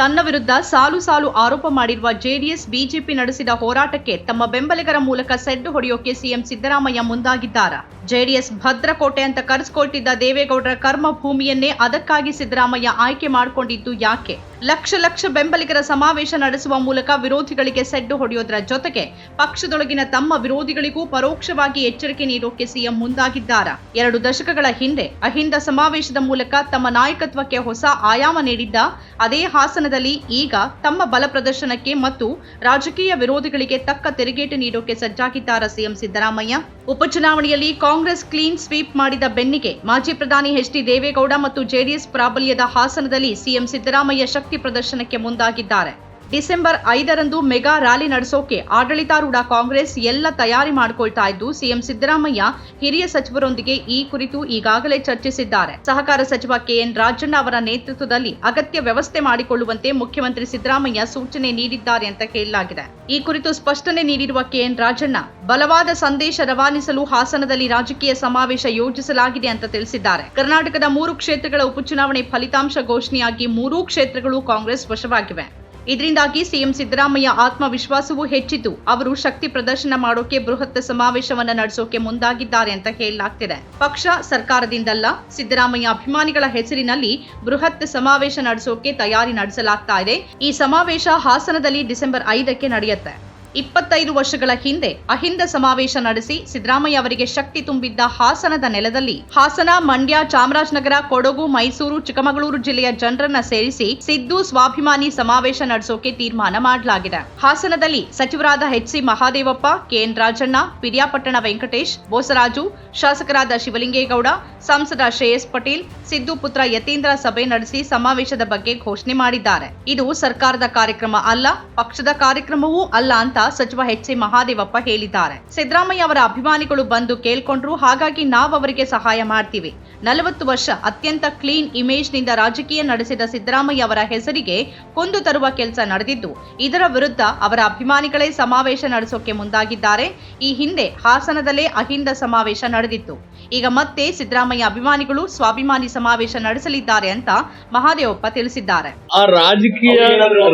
ತನ್ನ ವಿರುದ್ಧ ಸಾಲು ಸಾಲು ಆರೋಪ ಮಾಡಿರುವ ಜೆಡಿಎಸ್, ಬಿಜೆಪಿ ನಡೆಸಿದ ಹೋರಾಟಕ್ಕೆ ತಮ್ಮ ಬೆಂಬಲಿಗರ ಮೂಲಕ ಸೆಡ್ಡು ಹೊಡೆಯೋಕೆ ಸಿಎಂ ಸಿದ್ದರಾಮಯ್ಯ ಮುಂದಾಗಿದ್ದಾರೆ. ಜೆಡಿಎಸ್ ಭದ್ರಕೋಟೆ ಅಂತ ಕರೆಸ್ಕೊಳ್ತಿದ್ದ ದೇವೇಗೌಡರ ಕರ್ಮ ಭೂಮಿಯನ್ನೇ ಅದಕ್ಕಾಗಿ ಸಿದ್ದರಾಮಯ್ಯ ಆಯ್ಕೆ ಮಾಡಿಕೊಂಡಿದ್ದು ಯಾಕೆ? ಲಕ್ಷ ಲಕ್ಷ ಬೆಂಬಲಿಗರ ಸಮಾವೇಶ ನಡೆಸುವ ಮೂಲಕ ವಿರೋಧಿಗಳಿಗೆ ಸೆಡ್ಡು ಹೊಡೆಯೋದರ ಜೊತೆಗೆ ಪಕ್ಷದೊಳಗಿನ ತಮ್ಮ ವಿರೋಧಿಗಳಿಗೂ ಪರೋಕ್ಷವಾಗಿ ಎಚ್ಚರಿಕೆ ನೀಡೋಕೆ ಸಿಎಂ ಮುಂದಾಗಿದ್ದಾರಾ? ಎರಡು ದಶಕಗಳ ಹಿಂದೆ ಅಹಿಂದ ಸಮಾವೇಶದ ಮೂಲಕ ತಮ್ಮ ನಾಯಕತ್ವಕ್ಕೆ ಹೊಸ ಆಯಾಮ ನೀಡಿದ್ದ ಅದೇ ಹಾಸನದಲ್ಲಿ ಈಗ ತಮ್ಮ ಬಲ ಪ್ರದರ್ಶನಕ್ಕೆ ಮತ್ತು ರಾಜಕೀಯ ವಿರೋಧಿಗಳಿಗೆ ತಕ್ಕ ತಿರುಗೇಟು ನೀಡೋಕೆ ಸಜ್ಜಾಗಿದ್ದಾರ ಸಿಎಂ ಸಿದ್ದರಾಮಯ್ಯ? ಉಪಚುನಾವಣೆಯಲ್ಲಿ ಕಾಂಗ್ರೆಸ್ ಕ್ಲೀನ್ ಸ್ವೀಪ್ ಮಾಡಿದ ಬೆನ್ನಿಗೆ ಮಾಜಿ ಪ್ರಧಾನಿ ಎಚ್ ಡಿ ದೇವೇಗೌಡ ಮತ್ತು ಜೆಡಿಎಸ್ ಪ್ರಾಬಲ್ಯದ ಹಾಸನದಲ್ಲಿ ಸಿಎಂ ಸಿದ್ದರಾಮಯ್ಯ ಶಕ್ತಿ ಪ್ರದರ್ಶನಕ್ಕೆ ಮುಂದಾಗಿದ್ದಾರೆ. ಡಿಸೆಂಬರ್ ಐದರಂದು ಮೆಗಾ ರ್ಯಾಲಿ ನಡೆಸೋಕೆ ಆಡಳಿತಾರೂಢ ಕಾಂಗ್ರೆಸ್ ಎಲ್ಲ ತಯಾರಿ ಮಾಡಿಕೊಳ್ತಾ ಇದ್ದು, ಸಿಎಂ ಸಿದ್ದರಾಮಯ್ಯ ಹಿರಿಯ ಸಚಿವರೊಂದಿಗೆ ಈ ಕುರಿತು ಈಗಾಗಲೇ ಚರ್ಚಿಸಿದ್ದಾರೆ. ಸಹಕಾರ ಸಚಿವ ಕೆಎನ್ ರಾಜಣ್ಣ ಅವರ ನೇತೃತ್ವದಲ್ಲಿ ಅಗತ್ಯ ವ್ಯವಸ್ಥೆ ಮಾಡಿಕೊಳ್ಳುವಂತೆ ಮುಖ್ಯಮಂತ್ರಿ ಸಿದ್ದರಾಮಯ್ಯ ಸೂಚನೆ ನೀಡಿದ್ದಾರೆ ಅಂತ ಕೇಳಲಾಗಿದೆ. ಈ ಕುರಿತು ಸ್ಪಷ್ಟನೆ ನೀಡಿರುವ ಕೆಎನ್ ರಾಜಣ್ಣ, ಬಲವಾದ ಸಂದೇಶ ರವಾನಿಸಲು ಹಾಸನದಲ್ಲಿ ರಾಜಕೀಯ ಸಮಾವೇಶ ಯೋಜಿಸಲಾಗಿದೆ ಅಂತ ತಿಳಿಸಿದ್ದಾರೆ. ಕರ್ನಾಟಕದ ಮೂರು ಕ್ಷೇತ್ರಗಳ ಉಪಚುನಾವಣೆ ಫಲಿತಾಂಶ ಘೋಷಣೆಯಾಗಿ ಮೂರೂ ಕ್ಷೇತ್ರಗಳು ಕಾಂಗ್ರೆಸ್ ವಶವಾಗಿವೆ. ಇದರಿಂದಾಗಿ ಸಿಎಂ ಸಿದ್ದರಾಮಯ್ಯ ಆತ್ಮವಿಶ್ವಾಸವೂ ಹೆಚ್ಚಿದ್ದು ಅವರು ಶಕ್ತಿ ಪ್ರದರ್ಶನ ಮಾಡೋಕೆ ಬೃಹತ್ ಸಮಾವೇಶವನ್ನ ನಡೆಸೋಕೆ ಮುಂದಾಗಿದ್ದಾರೆ ಅಂತ ಹೇಳಲಾಗ್ತಿದೆ. ಪಕ್ಷ ಸರ್ಕಾರದಿಂದಲ್ಲ, ಸಿದ್ದರಾಮಯ್ಯ ಅಭಿಮಾನಿಗಳ ಹೆಸರಿನಲ್ಲಿ ಬೃಹತ್ ಸಮಾವೇಶ ನಡೆಸೋಕೆ ತಯಾರಿ ನಡೆಸಲಾಗ್ತಾ ಇದೆ. ಈ ಸಮಾವೇಶ ಹಾಸನದಲ್ಲಿ ಡಿಸೆಂಬರ್ ಐದಕ್ಕೆ ನಡೆಯುತ್ತೆ. ಇಪ್ಪತ್ತೈದು ವರ್ಷಗಳ ಹಿಂದೆ ಅಹಿಂದ ಸಮಾವೇಶ ನಡೆಸಿ ಸಿದ್ದರಾಮಯ್ಯ ಅವರಿಗೆ ಶಕ್ತಿ ತುಂಬಿದ್ದ ಹಾಸನದ ನೆಲದಲ್ಲಿ ಹಾಸನ, ಮಂಡ್ಯ, ಚಾಮರಾಜನಗರ, ಕೊಡಗು, ಮೈಸೂರು, ಚಿಕ್ಕಮಗಳೂರು ಜಿಲ್ಲೆಯ ಜನರನ್ನ ಸೇರಿಸಿ ಸಿದ್ದು ಸ್ವಾಭಿಮಾನಿ ಸಮಾವೇಶ ನಡೆಸೋಕೆ ತೀರ್ಮಾನ ಮಾಡಲಾಗಿದೆ. ಹಾಸನದಲ್ಲಿ ಸಚಿವರಾದ H C Mahadevappa K N Rajanna, Piriyapatna Venkatesh, Bosaraju, ಶಾಸಕರಾದ ಶಿವಲಿಂಗೇಗೌಡ, ಸಂಸದ ಶ್ರೇಯಸ್ ಪಟೇಲ್, ಸಿದ್ದು ಪುತ್ರ ಯತೀಂದ್ರ ಸಭೆ ನಡೆಸಿ ಸಮಾವೇಶದ ಬಗ್ಗೆ ಘೋಷಣೆ ಮಾಡಿದ್ದಾರೆ. ಇದು ಸರ್ಕಾರದ ಕಾರ್ಯಕ್ರಮ ಅಲ್ಲ, ಪಕ್ಷದ ಕಾರ್ಯಕ್ರಮವೂ ಅಲ್ಲ ಅಂತ ಸಚಿವ ಎಚ್ ಸಿ ಮಹಾದೇವಪ್ಪ ಹೇಳಿದ್ದಾರೆ. ಸಿದ್ದರಾಮಯ್ಯ ಅವರ ಅಭಿಮಾನಿಗಳು ಬಂದು ಕೇಳ್ಕೊಂಡ್ರು, ಹಾಗಾಗಿ ನಾವು ಅವರಿಗೆ ಸಹಾಯ ಮಾಡ್ತೀವಿ. ನಲವತ್ತು ವರ್ಷ ಅತ್ಯಂತ ಕ್ಲೀನ್ ಇಮೇಜ್ನಿಂದ ರಾಜಕೀಯ ನಡೆಸಿದ ಸಿದ್ದರಾಮಯ್ಯ ಅವರ ಹೆಸರಿಗೆ ಕೊಂದು ತರುವ ಕೆಲಸ ನಡೆದಿದ್ದು, ಇದರ ವಿರುದ್ಧ ಅವರ ಅಭಿಮಾನಿಗಳೇ ಸಮಾವೇಶ ನಡೆಸೋಕೆ ಮುಂದಾಗಿದ್ದಾರೆ. ಈ ಹಿಂದೆ ಹಾಸನದಲ್ಲೇ ಅಹಿಂದ ಸಮಾವೇಶ ನಡೆದಿತ್ತು. ಈಗ ಮತ್ತೆ ಸಿದ್ದರಾಮಯ್ಯ ಅಭಿಮಾನಿಗಳು ಸ್ವಾಭಿಮಾನಿ ಸಮಾವೇಶ ನಡೆಸಲಿದ್ದಾರೆ ಅಂತ ಮಹಾದೇವಪ್ಪ ತಿಳಿಸಿದ್ದಾರೆ. ಆ ರಾಜಕೀಯ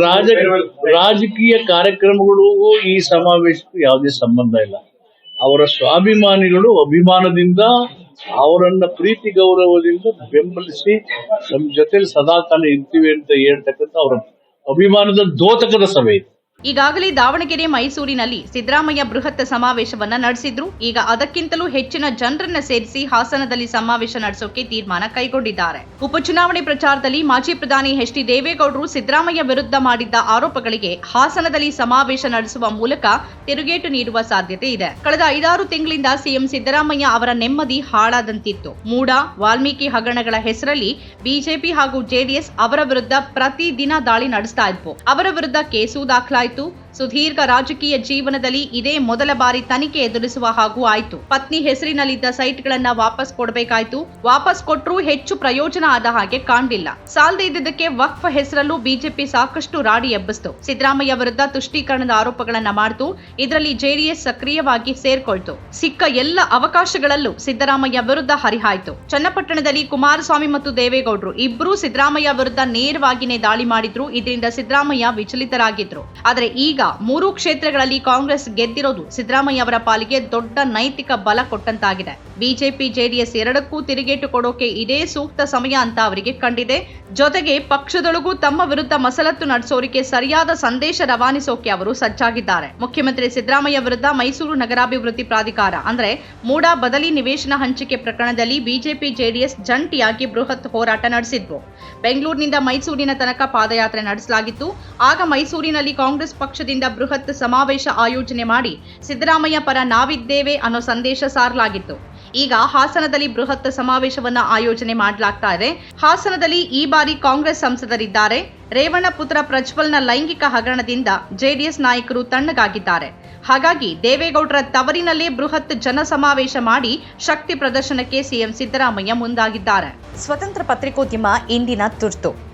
ರಾಜ ರಾಜಕೀಯ ಕಾರ್ಯಕ್ರಮಗಳಿಗೂ ಈ ಸಮಾವೇಶಕ್ಕೂ ಯಾವುದೇ ಸಂಬಂಧ ಇಲ್ಲ. ಅವರ ಸ್ವಾಭಿಮಾನಿಗಳು ಅಭಿಮಾನದಿಂದ, ಅವರನ್ನ ಪ್ರೀತಿ ಗೌರವದಿಂದ ಬೆಂಬಲಿಸಿ ನಮ್ಮ ಜೊತೆಲಿ ಸದಾಕಾಲ ಇರ್ತೀವಿ ಅಂತ ಹೇಳ್ತಕ್ಕಂಥ ಅವರ ಅಭಿಮಾನದ ದೋತಕದ ಸಭೆ ಇದು. ಈಗಾಗಲೇ ದಾವಣಗೆರೆ, ಮೈಸೂರಿನಲ್ಲಿ ಸಿದ್ದರಾಮಯ್ಯ ಬೃಹತ್ ಸಮಾವೇಶವನ್ನ ನಡೆಸಿದ್ರು. ಈಗ ಅದಕ್ಕಿಂತಲೂ ಹೆಚ್ಚಿನ ಜನರನ್ನ ಸೇರಿಸಿ ಹಾಸನದಲ್ಲಿ ಸಮಾವೇಶ ನಡೆಸೋಕೆ ತೀರ್ಮಾನ ಕೈಗೊಂಡಿದ್ದಾರೆ. ಉಪಚುನಾವಣೆ ಪ್ರಚಾರದಲ್ಲಿ ಮಾಜಿ ಪ್ರಧಾನಿ ಎಚ್ ಡಿ ದೇವೇಗೌಡರು ಸಿದ್ದರಾಮಯ್ಯ ವಿರುದ್ಧ ಮಾಡಿದ್ದ ಆರೋಪಗಳಿಗೆ ಹಾಸನದಲ್ಲಿ ಸಮಾವೇಶ ನಡೆಸುವ ಮೂಲಕ ತಿರುಗೇಟು ನೀಡುವ ಸಾಧ್ಯತೆ ಇದೆ. ಕಳೆದ ಐದಾರು ತಿಂಗಳಿಂದ ಸಿಎಂ ಸಿದ್ದರಾಮಯ್ಯ ಅವರ ನೆಮ್ಮದಿ ಹಾಳಾದಂತಿತ್ತು. ಮೂಡ, ವಾಲ್ಮೀಕಿ ಹಗರಣಗಳ ಹೆಸರಲ್ಲಿ ಬಿಜೆಪಿ ಹಾಗೂ ಜೆಡಿಎಸ್ ಅವರ ವಿರುದ್ಧ ಪ್ರತಿದಿನ ದಾಳಿ ನಡೆಸ್ತಾ ಇದ್ವು. ಅವರ ವಿರುದ್ಧ ಕೇಸು ದಾಖಲಾಯಿತು. टू ಸುದೀರ್ಘ ರಾಜಕೀಯ ಜೀವನದಲ್ಲಿ ಇದೇ ಮೊದಲ ಬಾರಿ ತನಿಖೆ ಎದುರಿಸುವ ಹಾಗೂ ಆಯ್ತು. ಪತ್ನಿ ಹೆಸರಿನಲ್ಲಿದ್ದ ಸೈಟ್ಗಳನ್ನ ವಾಪಸ್ ಕೊಡಬೇಕಾಯ್ತು. ವಾಪಸ್ ಕೊಟ್ಟರೂ ಹೆಚ್ಚು ಪ್ರಯೋಜನ ಆದ ಹಾಗೆ ಕಾಣಲಿಲ್ಲ. ಸಾಲದೇ ಇದ್ದಿದ್ದಕ್ಕೆ ವಕ್ಫ್ ಹೆಸರಲ್ಲೂ ಬಿಜೆಪಿ ಸಾಕಷ್ಟು ರಾಡಿ ಎಬ್ಬಿಸ್ತು. ಸಿದ್ದರಾಮಯ್ಯ ವಿರುದ್ಧ ತುಷ್ಟೀಕರಣದ ಆರೋಪಗಳನ್ನ ಮಾಡಿತು. ಇದರಲ್ಲಿ ಜೆಡಿಎಸ್ ಸಕ್ರಿಯವಾಗಿ ಸೇರ್ಕೊಳ್ತು. ಸಿಕ್ಕ ಎಲ್ಲ ಅವಕಾಶಗಳಲ್ಲೂ ಸಿದ್ದರಾಮಯ್ಯ ವಿರುದ್ಧ ಹರಿಹಾಯ್ತು. ಚನ್ನಪಟ್ಟಣದಲ್ಲಿ ಕುಮಾರಸ್ವಾಮಿ ಮತ್ತು ದೇವೇಗೌಡರು ಇಬ್ಬರೂ ಸಿದ್ದರಾಮಯ್ಯ ವಿರುದ್ಧ ನೇರವಾಗಿನೇ ದಾಳಿ ಮಾಡಿದ್ರು. ಇದರಿಂದ ಸಿದ್ದರಾಮಯ್ಯ ವಿಚಲಿತರಾಗಿದ್ರು. ಆದರೆ ಈಗ ಮೂರು ಕ್ಷೇತ್ರಗಳಲ್ಲಿ ಕಾಂಗ್ರೆಸ್ ಗೆದ್ದಿರೋದು ಸಿದ್ದರಾಮಯ್ಯ ಅವರ ಪಾಲಿಗೆ ದೊಡ್ಡ ನೈತಿಕ ಬಲ ಕೊಟ್ಟಂತಾಗಿದೆ. ಬಿಜೆಪಿ, ಜೆಡಿಎಸ್ ಎರಡಕ್ಕೂ ತಿರುಗೇಟು ಕೊಡೋಕೆ ಇದೇ ಸೂಕ್ತ ಸಮಯ ಅಂತ ಅವರಿಗೆ ಕಂಡಿದೆ. ಜೊತೆಗೆ ಪಕ್ಷದೊಳಗೂ ತಮ್ಮ ವಿರುದ್ಧ ಮಸಲತ್ತು ನಡೆಸೋರಿಗೆ ಸರಿಯಾದ ಸಂದೇಶ ರವಾನಿಸೋಕೆ ಅವರು ಸಜ್ಜಾಗಿದ್ದಾರೆ. ಮುಖ್ಯಮಂತ್ರಿ ಸಿದ್ದರಾಮಯ್ಯ ವಿರುದ್ಧ ಮೈಸೂರು ನಗರಾಭಿವೃದ್ಧಿ ಪ್ರಾಧಿಕಾರ, ಅಂದ್ರೆ ಮೂಡ ಬದಲಿ ನಿವೇಶನ ಹಂಚಿಕೆ ಪ್ರಕರಣದಲ್ಲಿ ಬಿಜೆಪಿ, ಜೆಡಿಎಸ್ ಜಂಟಿಯಾಗಿ ಬೃಹತ್ ಹೋರಾಟ ನಡೆಸಿದ್ವು. ಬೆಂಗಳೂರಿನಿಂದ ಮೈಸೂರಿನ ತನಕ ಪಾದಯಾತ್ರೆ ನಡೆಸಲಾಗಿತ್ತು. ಆಗ ಮೈಸೂರಿನಲ್ಲಿ ಕಾಂಗ್ರೆಸ್ ಪಕ್ಷದಿಂದ ಬೃಹತ್ ಸಮಾವೇಶ ಆಯೋಜನೆ ಮಾಡಿ ಸಿದ್ದರಾಮಯ್ಯ ಪರ ನಾವಿದ್ದೇವೆ ಅನ್ನೋ ಸಂದೇಶ ಸಾರಲಾಗಿತ್ತು. ಈಗ ಹಾಸನದಲ್ಲಿ ಬೃಹತ್ ಸಮಾವೇಶವನ್ನ ಆಯೋಜನೆ ಮಾಡಲಾಗ್ತಾ ಇದೆ. ಹಾಸನದಲ್ಲಿ ಈ ಬಾರಿ ಕಾಂಗ್ರೆಸ್ ಸಂಸದರಿದ್ದಾರೆ. ರೇವಣ್ಣ ಪುತ್ರ ಪ್ರಜ್ವಲ್ನ ಲೈಂಗಿಕ ಹಗರಣದಿಂದ ಜೆಡಿಎಸ್ ನಾಯಕರು ತಣ್ಣಗಾಗಿದ್ದಾರೆ. ಹಾಗಾಗಿ ದೇವೇಗೌಡರ ತವರಿನಲ್ಲೇ ಬೃಹತ್ ಜನಸಮಾವೇಶ ಮಾಡಿ ಶಕ್ತಿ ಪ್ರದರ್ಶನಕ್ಕೆ ಸಿಎಂ ಸಿದ್ದರಾಮಯ್ಯ ಮುಂದಾಗಿದ್ದಾರೆ. ಸ್ವತಂತ್ರ ಪತ್ರಿಕೋದ್ಯಮ ಇಂದಿನ ತುರ್ತು.